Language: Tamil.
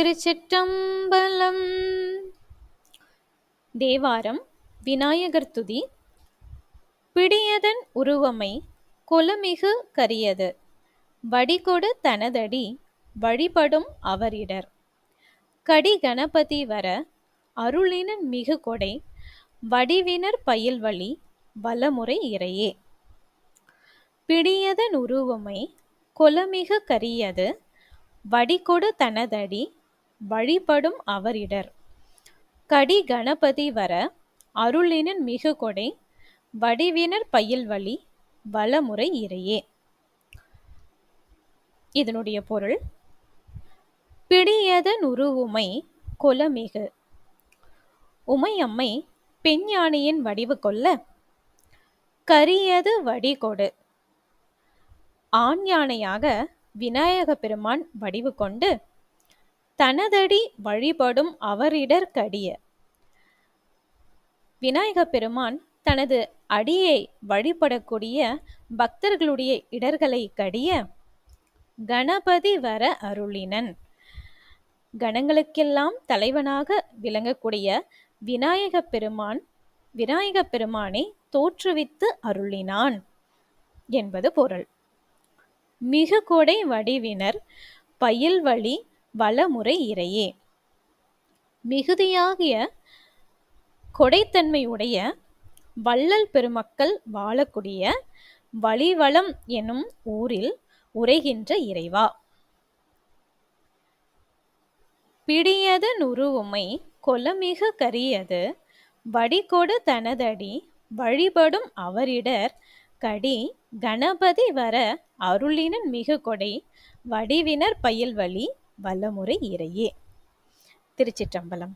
திருச்சிற்றம்பலம். தேவாரம் விநாயகர் துதி பிடியதன் உருவமை கொலமிகு கரியது. வடிகொடு தனதடி வழிபடும் அவரிடர். கடி கணபதி வர அருளினன் மிகு கொடை வடிவினர் பயில்வழி வலமுறை இறையே. பிடியதன் உருவமை கொலமிகு கரியது வடிகொடு தனதடி வழிபடும் அவரிடர். கடி கணபதி வர அருளினின் மிகு கொடை வடிவினர் பயில் வழி வளமுறை இறையே. இதனுடைய பொருள் பிடியதன் உருவுமை கொலமிகு. உமையம்மை பெண் யானையின் வடிவு கொள்ள கரியது வடிகொடு ஆண் யானையாக விநாயக பெருமான் வடிவு கொண்டு தனதடி வழிபடும் அவரிடர் கடிய விநாயக பெருமான் தனது அடியை வழிபடக்கூடிய பக்தர்களுடைய இடர்களை கடிய கணபதி வர அருளினன். கணங்களுக்கெல்லாம் தலைவனாக விளங்கக்கூடிய விநாயக பெருமான் விநாயக பெருமானை தோற்றுவித்து அருளினான் என்பது பொருள். மிகு கொடை வடிவினர் பயில்வழி வளமுறை இறையே. மிகுதியாகிய கொடைத்தன்மையுடைய வள்ளல் பெருமக்கள் வாழக்கூடிய வழிவளம் எனும் ஊரில் உரைகின்ற இறைவா. பிடியது நுருவுமை கொலமிகு கரியது வடிகொடு தனதடி வழிபடும் அவரிடர் கடி கணபதி வர அருளினன் மிகு கொடை வடிவினர் பயில்வழி வல்லமுறை இறையே. திருச்சிற்றம்பலம்.